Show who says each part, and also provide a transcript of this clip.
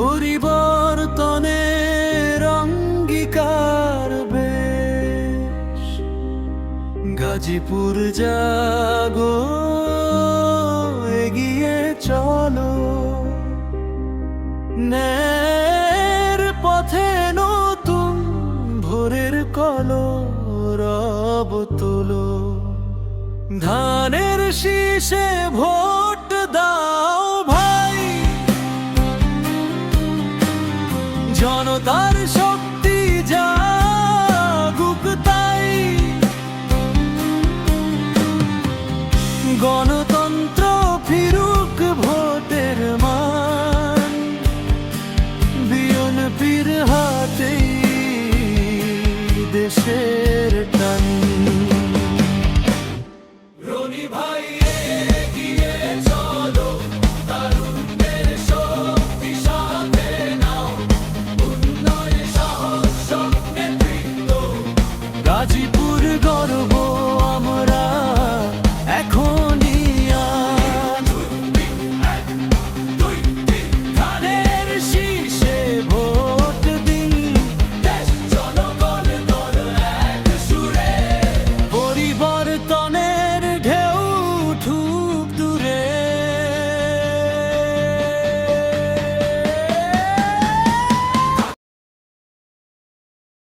Speaker 1: পরিবর্তনের অঙ্গীকার বেশ। গাজীপুর জাগো এগিয়ে চলো। ন্যায়ের পথে নতুন ভোরের কলো, রব তোলো। ধানের শীষে ভোট জনতার শক্তি যাগুক তাই। গণতন্ত্র ফিরুক ভোটের মান, বিয়ন পীর হাতে দেশের টান। রনি ভাই go to